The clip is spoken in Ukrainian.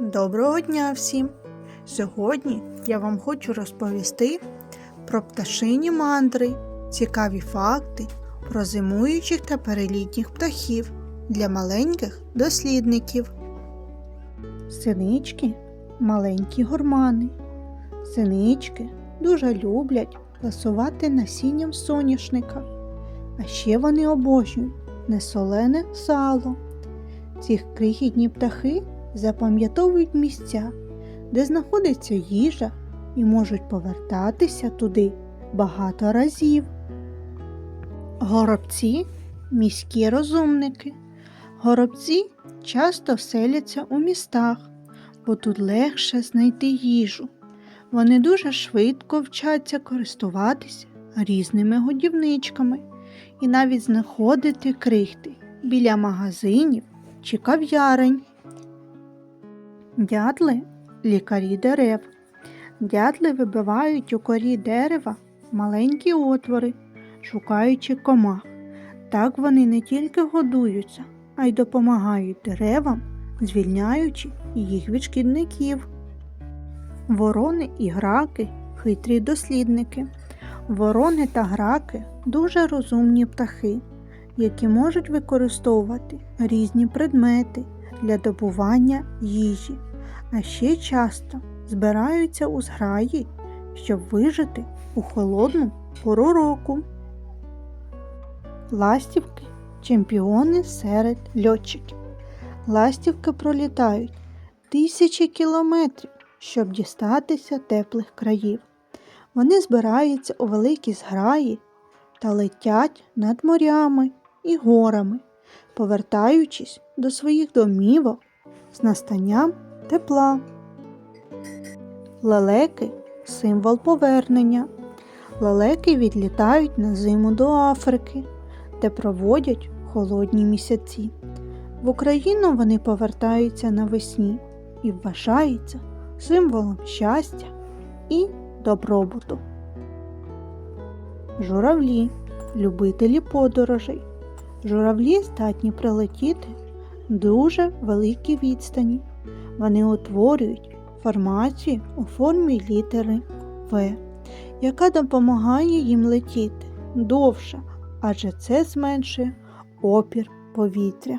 Доброго дня всім! Сьогодні я вам хочу розповісти про пташині мандри, цікаві факти про зимуючих та перелітніх птахів для маленьких дослідників. Синички маленькі гурмани. Синички дуже люблять ласувати насінням соняшника, а ще вони обожнюють несолене сало. Ці крихітні птахи запам'ятовують місця, де знаходиться їжа і можуть повертатися туди багато разів. Горобці міські розумники. Горобці часто селяться у містах, бо тут легше знайти їжу. Вони дуже швидко вчаться користуватися різними годівничками і навіть знаходити крихти біля магазинів чи кав'ярень. Дятли лікарі дерев. Дятли вибивають у корі дерева маленькі отвори, шукаючи комах. Так вони не тільки годуються, а й допомагають деревам, звільняючи їх від шкідників. Ворони і граки хитрі дослідники. Ворони та граки дуже розумні птахи, які можуть використовувати різні предмети для добування їжі, а ще часто збираються у зграї, щоб вижити у холодну пору року. Ластівки чемпіони серед льотчиків. Ластівки пролітають тисячі кілометрів, щоб дістатися теплих країв. Вони збираються у великі зграї та летять над морями і горами, повертаючись до своїх домівок з настанням тепла. Лелеки символ повернення. Лелеки відлітають на зиму до Африки, де проводять холодні місяці. В Україну вони повертаються навесні і вважаються символом щастя і добробуту. Журавлі любителі подорожей. Журавлі здатні прилетіти дуже великі відстані. Вони утворюють формацію у формі літери В, яка допомагає їм летіти довше, адже це зменшує опір повітря.